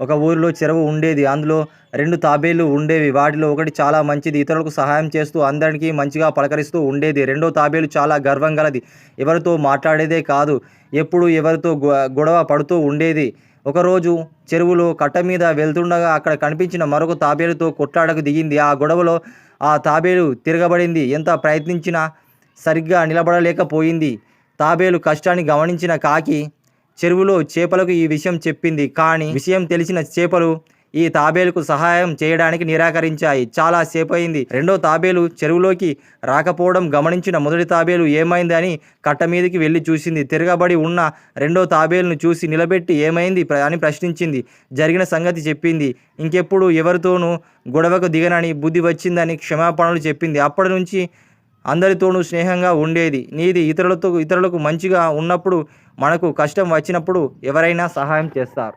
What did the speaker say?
ఒక ఊరిలో చెరువు ఉండేది. అందులో రెండు తాబేళ్ళు ఉండేవి. వాటిలో ఒకటి చాలా మంచిది. ఇతరులకు సహాయం చేస్తూ అందరికీ మంచిగా పలకరిస్తూ ఉండేది. రెండో తాబేలు చాలా గర్వం గలది. ఎవరితో మాట్లాడేదే కాదు. ఎప్పుడు ఎవరితో గొ- గొడవ పడుతూ ఉండేది. ఒకరోజు చెరువులో కట్ట మీద వెళ్తుండగా అక్కడ కనిపించిన మరొక తాబేలుతో కొట్లాడకు దిగింది. ఆ గొడవలో ఆ తాబేలు తిరగబడింది. ఎంత ప్రయత్నించినా సరిగ్గా నిలబడలేకపోయింది. తాబేలు కష్టాన్ని గమనించిన కాకి చెరువులో చేపలకు ఈ విషయం చెప్పింది. కానీ విషయం తెలిసిన చేపలు ఈ తాబేలుకు సహాయం చేయడానికి నిరాకరించాయి. చాలా సేపయింది. రెండో తాబేలు చెరువులోకి రాకపోవడం గమనించిన మొదటి తాబేలు ఏమైంది అని కట్ట మీదకి వెళ్ళి చూసింది. తిరగబడి ఉన్న రెండో తాబేలును చూసి నిలబెట్టి ఏమైంది అని ప్రశ్నించింది. జరిగిన సంగతి చెప్పింది. ఇంకెప్పుడు ఎవరితోనూ గొడవకు దిగనని బుద్ధి వచ్చిందని క్షమాపణలు చెప్పింది. అప్పటి నుంచి అందరితోనూ స్నేహంగా ఉండేది. నీది ఇతరులతో ఇతరులకు మంచిగా ఉన్నప్పుడు మనకు కష్టం వచ్చినప్పుడు ఎవరైనా సహాయం చేస్తారు.